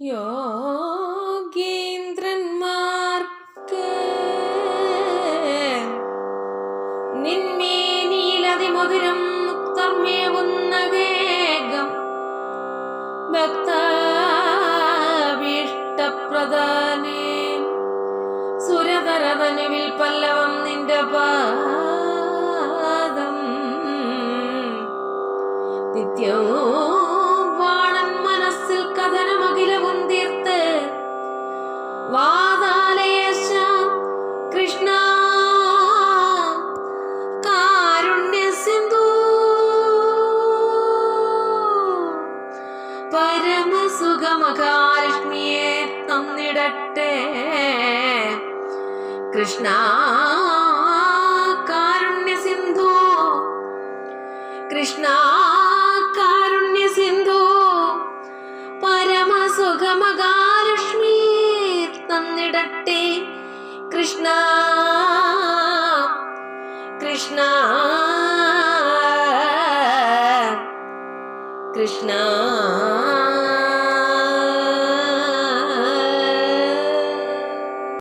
യോഗേന്ദ്രന്മാർക്ക് നിന്മേനിയിലതിമധുരം മുക്തമേവുന്ന വേഗം ഭക്താഭീഷ്ടപ്രധാനേ സുരതരതനുവിൽ പല്ലവം നിന്റെ പാദം. നിത്യവും കൃഷ്ണ കൃഷ്ണ കാരുണ്യ സിന്ധു കൃഷ്ണ തന്നിടട്ടെ കൃഷ്ണ കൃഷ്ണ കൃഷ്ണ.